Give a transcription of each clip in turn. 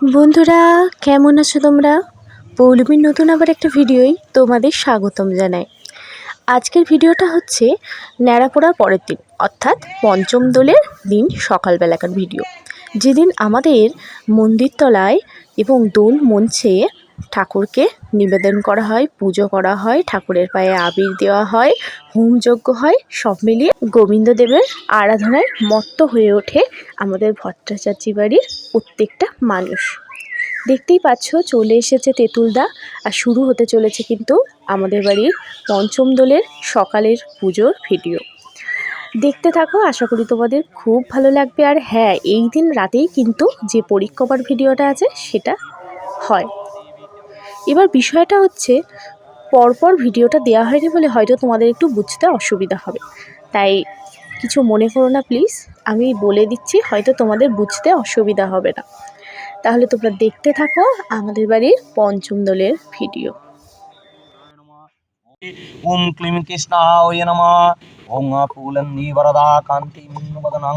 বন্ধুরা, কেমন আছো তোমরা? পৌলমীর নতুন আবার একটা ভিডিওই তোমাদের স্বাগতম জানাই। আজকের ভিডিওটা হচ্ছে ন্যাড়াপোড়ার পরের দিন, অর্থাৎ পঞ্চম দোলের দিন সকালবেলাকার ভিডিও। যেদিন আমাদের মন্দিরতলায় এবং দোল মঞ্চে ঠাকুরকে নিবেদন করা হয়, পুজো করা হয়, ঠাকুরের পায়ে আবির দেওয়া হয় হোম যজ্ঞ হয়, সব মিলিয়ে গোবিন্দদেবের আরাধনায় মত্ত হয়ে ওঠে আমাদের ভট্টাচার্যি বাড়ির প্রত্যেকটা মানুষ। দেখতেই পাচ্ছ, চলে এসেছে তেঁতুলদা আর শুরু হতে চলেছে কিন্তু আমাদের বাড়ির পঞ্চম দোলের সকালের পুজোর ভিডিও। দেখতে থাকো, আশা করি তোমাদের খুব ভালো লাগবে। আর হ্যাঁ এই দিন রাতেই কিন্তু যে পরীক্ষার ভিডিওটা আছে, সেটা হয়। এবার বিষয়টা হচ্ছে, পরপর ভিডিওটা দেওয়া হয়নি বলে হয়তো তোমাদের একটু বুঝতে অসুবিধা হবে। তাই কিছু মনে করো না প্লিজ, আমি বলে দিচ্ছি, হয়তো তোমাদের বুঝতে অসুবিধা হবে না। তাহলে তোমরা দেখতে থাকো আমাদের বাড়ির পঞ্চম দলের ভিডিও। ওম ক্লিম কৃষ্ণায় নমঃ। ওং ফুলন্দি বরদা কান্তি মুন্নবদনাং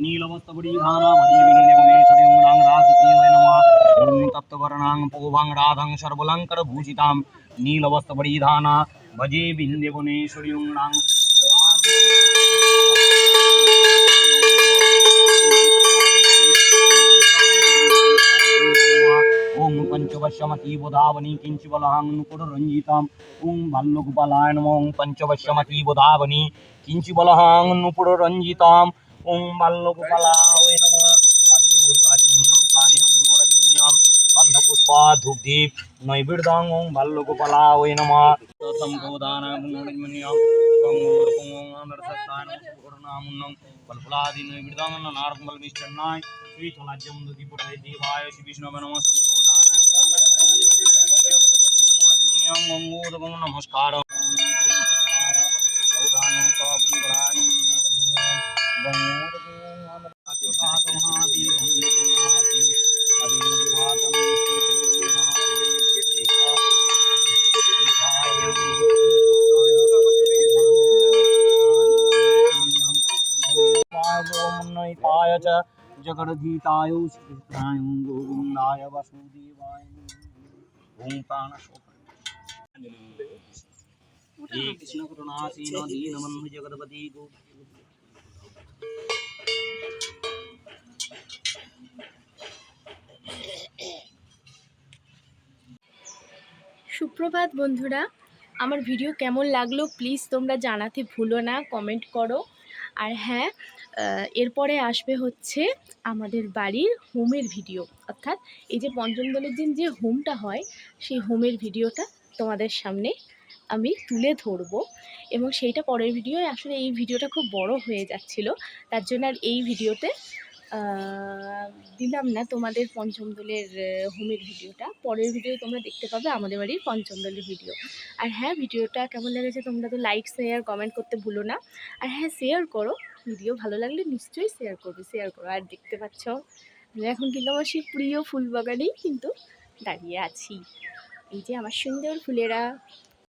গোবিন্দং নলোচিত গাব গাব্বো শগব্রীতম গোবিন্দং কমলবিদু বদনাং দিব্যাং যথা তপ্তবর্ণাং পৌভাং রাধাং সর্বলঙ্কর ভূষিতাম নীলবস্ত্রপরিধানা ভজে বিন্দেবনেশ্বরী নাং ওং পঞ্চবশ্যমতি বোধাবনি কিঞ্চিবলহাং নুপুররঞ্জিতাম ওং বাল্যগোপালায় নম ওং পঞ্চবশ্যমতি বোধাবনি কিঞ্চিবলহাং নুপুররঞ্জিতাম ওং বাল্যগোপালায় নম পাদ্যুর্গাজমুনিয়ম স্থানীয়ম নুরজমুনিয়ম গন্ধপুষ্পা ধূপদীপ নৈবেদ্যং ওং বাল্যগোপালায় নম সম্বোধানাম নুরজমুনিয়ম গঙ্গোরকং ওং আন্দরসত্তানম সুবর্ণামুন্নম ফলফলাদি নৈবেদ্যং নারকমল মিষ্টান্নায় শ্রীথলাজ্যম দুদিপটায় দেবায় শ্রী বিষ্ণবে নম य च जगद्गीताय श्रीकृष्णाय गोविन्दाय वासुदेवाय ओम प्राणशोक हे कृष्ण करुणासीन दीनबन्धु जगदपति गो সুপ্রভাত বন্ধুরা আমার ভিডিও কেমন লাগলো প্লিজ তোমরা জানাতে ভুলো না কমেন্ট করো আর হ্যাঁ এরপরে আসবে হচ্ছে আমাদের বাড়ির হোমের ভিডিও। অর্থাৎ এই যে পঞ্চম দলের দিন যে হোমটা হয়, সেই হোমের ভিডিওটা তোমাদের সামনে আমি তুলে ধরবো। এবং সেইটা পরের ভিডিও আসলে এই ভিডিওটা খুব বড় হয়ে যাচ্ছিল, তার জন্য আর এই ভিডিওতে দিলাম না তোমাদের পঞ্চম দলের হোমের ভিডিওটা। পরের ভিডিও তোমরা দেখতে পাবে আমাদের বাড়ির পঞ্চম দলের ভিডিও। আর হ্যাঁ ভিডিওটা কেমন লেগেছে তোমরা তো লাইক শেয়ার কমেন্ট করতে ভুলো না। আর হ্যাঁ শেয়ার করো। ভিডিও ভালো লাগলে নিশ্চয়ই শেয়ার করবে শেয়ার করো। আর দেখতে পাচ্ছ এখন কিন্তু আমার সেই প্রিয় ফুল বাগানেই কিন্তু দাঁড়িয়ে আছি। এই যে আমার সুন্দর ফুলেরা।